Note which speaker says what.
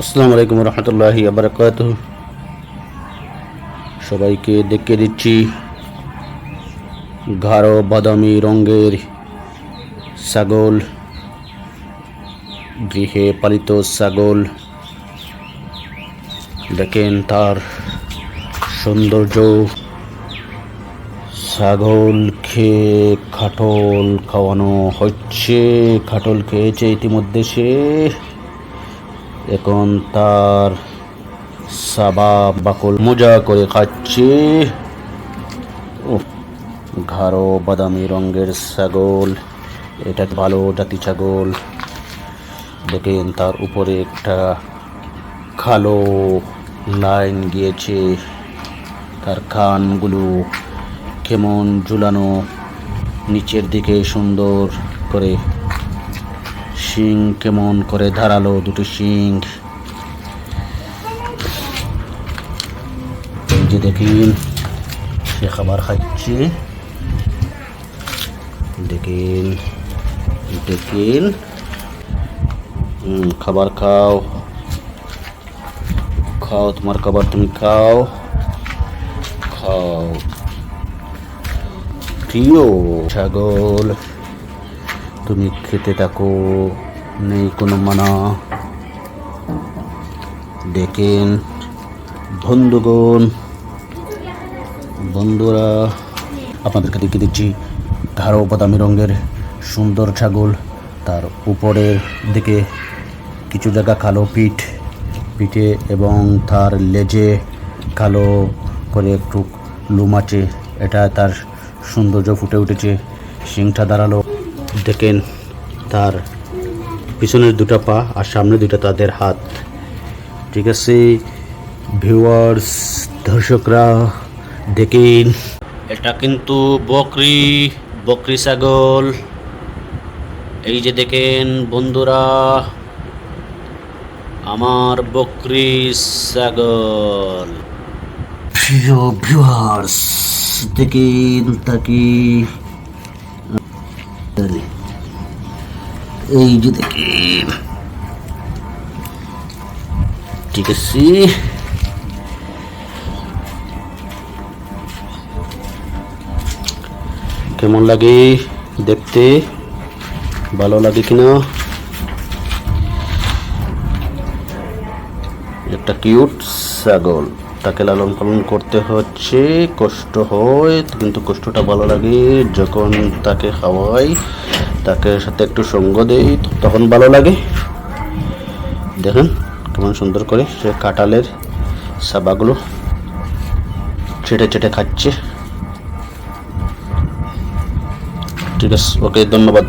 Speaker 1: আসসালামু আলাইকুম রহমতুল্লাহি আবরকাত সবাইকে দেখে দিচ্ছি গাঢ় বাদামি রঙের ছাগল, গৃহে পালিত ছাগল। দেখেন তার সৌন্দর্য। ছাগল খেয়ে খাটল খাওয়ানো হচ্ছে, খাটল খেয়েছে ইতিমধ্যে সে। এখন তার সাবা বাকল মোজা করে খাচ্ছে। গাঢ় বাদামি রঙের ছাগল। এটা ভালো জাতি ছাগল। দেখেন তার উপরে একটা কালো লাইন গিয়েছে। তার কানগুলো কেমন ঝুলানো, নিচের দিকে সুন্দর করে শিং কেমন করে ধারালো দুটো শিং। যে দেখেন, সে খাবার খাচ্ছে। দেখেন দেখেন। খাবার খাও। খাও, তোমার খাবার তুমি খাও। খাও। প্রিয় ছাগল তুমি খেতে থাকো, নেই কোনো মানা। দেখেন বন্ধুগণ, বন্ধুরা, আপনাদেরকে দেখে দিচ্ছি গাঢ় বাদামি রঙের সুন্দর ছাগল। তার উপরের দিকে কিছু জায়গা কালো পিঠ, পিঠে এবং তার লেজে কালো করে একটু লুম আছে। এটা তার সৌন্দর্য ফুটে উঠেছে। সিংটা দাঁড়াল। দেখেন তার পিছনের দুটো পা আর সামনে দুটো তাদের হাত। ঠিক আছে? ভিউয়ার্স দর্শকরা, দেখেন। এটা কিন্তু বকরি বকরি ছাগল। এই যে দেখেন বন্ধুরা, আমার বকরি ছাগল। প্রিয় ভিউয়ার্স দেখেন তাকে এই যে দেখেন ঠিক আছে। কেমন লাগে দেখতে? ভালো লাগে কিনা? একটা কিউট ছাগল। তাকে লালন পালন করতে হচ্ছে, কষ্ট হয়, কিন্তু কষ্টটা ভালো লাগে। যখন তাকে খাওয়াই, তাকে সাথে একটু সঙ্গ দেই, তখন ভালো লাগে। দেখেন, কেমন সুন্দর করে সে কাঁঠালের সাবাগুলো চেটে চেটে খাচ্ছে। ঠিক আছে, ওকে, ধন্যবাদ।